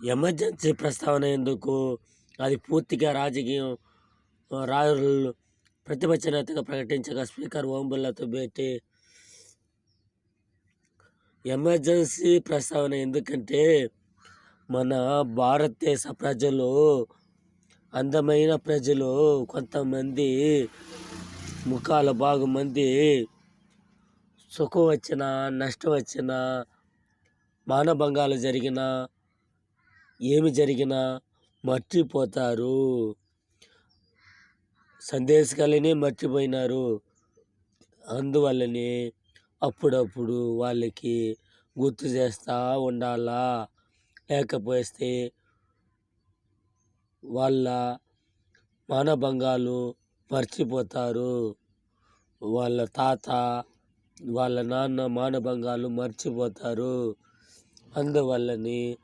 Emergency ప్రస్తావన ఎందుకు? అది పూర్తిగా రాజకీయం రాజులు ప్రతిపక్ష నేతగా ప్రకటించగా స్పీకర్ ఓం బిర్లాతో భేటీ. ఎమర్జెన్సీ ప్రస్తావన ఎందుకంటే మన భారతదేశ ప్రజలు అందమైన ప్రజలు కొంతమంది ముఖాలు బాగుమంది సుఖం వచ్చిన నష్టం వచ్చిన మానభంగాలు జరిగిన ఏమి జరిగినా మర్చిపోతారు. సందేశకాలని మర్చిపోయినారు. అందువల్లనే అప్పుడప్పుడు వాళ్ళకి గుర్తు చేస్తూ ఉండాలా? లేకపోతే వాళ్ళ మానభంగాలు మర్చిపోతారు. వాళ్ళ తాత వాళ్ళ నాన్న మానభంగాలు మర్చిపోతారు. అందువల్లని